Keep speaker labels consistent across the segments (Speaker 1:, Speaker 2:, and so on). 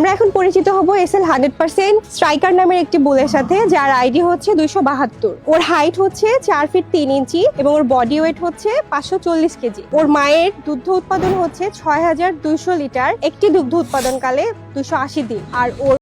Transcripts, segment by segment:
Speaker 1: আমরা এখন পরিচিত হব S L hundred percent striker নামের একটি বুলের সাথে, যার আইডি হচ্ছে দুইশো বাহাত্তর। ওর হাইট হচ্ছে চার ফিট তিন ইঞ্চি এবং ওর বডি ওয়েট হচ্ছে পাঁচশো চল্লিশ কেজি। ওর মায়ের দুগ্ধ উৎপাদন হচ্ছে ছয় হাজার দুইশো লিটার, একটি দুগ্ধ উৎপাদনকালে দুশো আশি দিন। আর ওর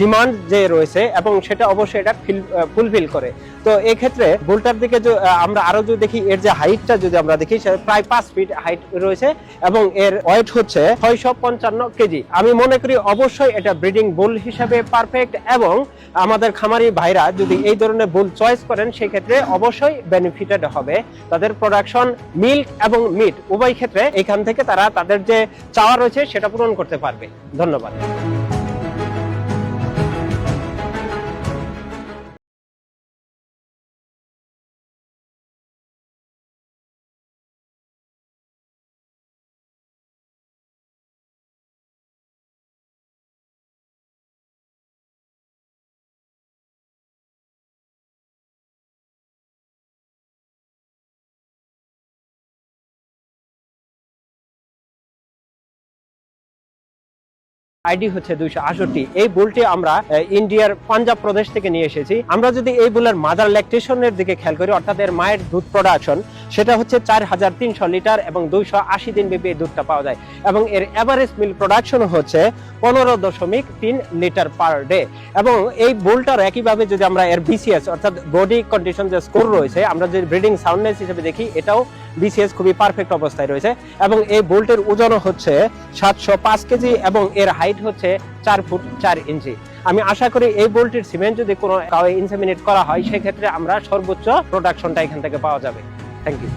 Speaker 2: ডিমান্ড যে রয়েছে এবং সেটা অবশ্যই এটা ফুলফিল করে। তো এই ক্ষেত্রে বুলটার দিকে আমরা আরও যদি দেখি, এর যে হাইটটা যদি আমরা দেখি সেটা প্রায় পাঁচ ফিট হাইট রয়েছে এবং এর ওয়েট হচ্ছে ছয়শো পঞ্চান্ন কেজি। আমি মনে করি অবশ্যই এটা ব্রিডিং বুল হিসাবে পারফেক্ট এবং আমাদের খামারি ভাইরা যদি এই ধরনের বোল চয়েস করেন, সেক্ষেত্রে অবশ্যই বেনিফিটেড হবে। তাদের প্রোডাকশন মিল্ক এবং মিট উভয় ক্ষেত্রে এখান থেকে তারা তাদের যে চাওয়া রয়েছে, সেটা পূরণ করতে পারবে। ধন্যবাদ। আইডি হচ্ছে দুইশো আষট্টি এই বুলটি আমরা ইন্ডিয়ার পাঞ্জাব প্রদেশ থেকে নিয়ে এসেছি। আমরা যদি এই বুলের মাদার ল্যাকটেশনের দিকে খেয়াল করি, অর্থাৎ এর মায়ের দুধ প্রোডাকশন সেটা হচ্ছে চার হাজার তিনশো লিটার এবং দুইশো আশি দিন ব্যাপী এই দুধটা পাওয়া যায়। এবং এর এভারেজ মিল প্রোডাকশন হচ্ছে পনেরো দশমিক তিন লিটার পার ডে এবং এই বুলটার একইভাবে যদি আমরা এর বিসিএস অর্থাৎ বডি কন্ডিশন যে স্কোর রয়েছে, আমরা যদি ব্রিডিং সাউন্ডনেস হিসেবে দেখি, এটাও বিসিএস খুবই পারফেক্ট অবস্থায় রয়েছে এবং এই বোল্টের ওজনও হচ্ছে সাতশো পাঁচ কেজি এবং এর হাইট হচ্ছে চার ফুট চার ইঞ্চি। আমি আশা করি এই বোল্টের সিমেন্ট যদি কোনো ইনসেমিনেট করা হয়, সেক্ষেত্রে আমরা সর্বোচ্চ প্রোডাকশনটা এখান থেকে পাওয়া যাবে। থ্যাংক ইউ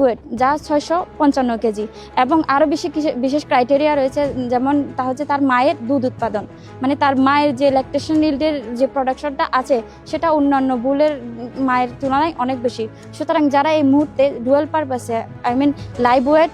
Speaker 3: ওয়েট যা ছয়শো পঞ্চান্ন কেজি। এবং আরও বেশি বিশেষ ক্রাইটেরিয়া রয়েছে, যেমন তা হচ্ছে তার মায়ের দুধ উৎপাদন। মানে তার মায়ের যে ল্যাকটেশন ইল্ডের যে প্রোডাকশনটা আছে, সেটা অন্যান্য বুলের মায়ের তুলনায় অনেক বেশি। সুতরাং যারা এই মুহূর্তে ডুয়েল পারপাসে I mean live weight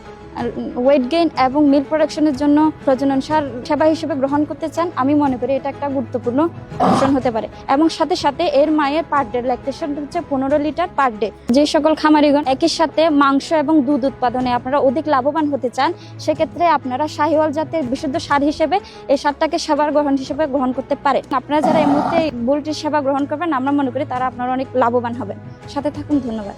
Speaker 3: weight gain এবং মিল প্রোডাকশনের জন্য প্রজনন সার সেবা হিসেবে গ্রহণ করতে চান, আমি মনে করি এটা একটা গুরুত্বপূর্ণ অপশন হতে পারে। এবং সাথে সাথে এর মায়ের পার ডে ল্যাকটেশন হচ্ছে পনেরো লিটার পার ডে যে সকল খামারিগণ একই সাথে মাংস এবং দুধ উৎপাদনে আপনারা অধিক লাভবান হতে চান, সেক্ষেত্রে আপনারা শাহিওয়াল জাতের বিশুদ্ধ সার হিসেবে এই সারটাকে সেবার গ্রহণ হিসেবে গ্রহণ করতে পারে আপনারা যারা এই মুহূর্তে বুলটির সেবা গ্রহণ করবেন, আমরা মনে করি তারা আপনারা অনেক লাভবান হবেন। সাথে থাকুন, ধন্যবাদ।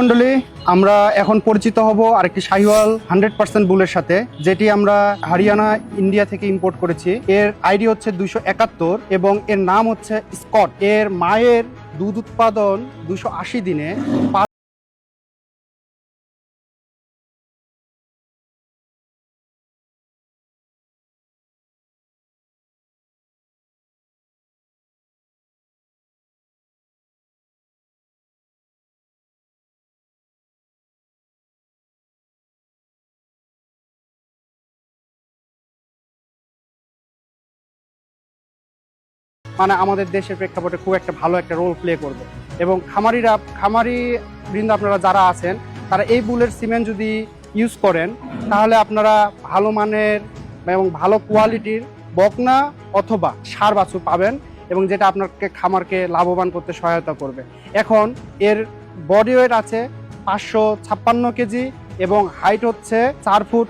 Speaker 4: মন্ডলী, আমরা এখন পরিচিত হব আরেকটি শাহিওয়াল হান্ড্রেড পার্সেন্ট বুলের সাথে, যেটি আমরা হারিয়ানা, ইন্ডিয়া থেকে ইম্পোর্ট করেছি। এর আইডি হচ্ছে দুইশো একাত্তর এবং এর নাম হচ্ছে স্কট। এর মায়ের দুধ উৎপাদন দুশো আশি দিনে। মানে আমাদের দেশের প্রেক্ষাপটে খুব একটা ভালো একটা রোল প্লে করবে। এবং খামারিরা, খামারি বৃন্দ আপনারা যারা আছেন, তারা এই বুলের সিমেন্ট যদি ইউজ করেন, তাহলে আপনারা ভালো মানের এবং ভালো কোয়ালিটির বকনা অথবা সার বাছু পাবেন এবং যেটা আপনাকে খামারকে লাভবান করতে সহায়তা করবে। এখন এর বডি ওয়েট আছে পাঁচশো ছাপ্পান্ন কেজি এবং হাইট হচ্ছে চার ফুট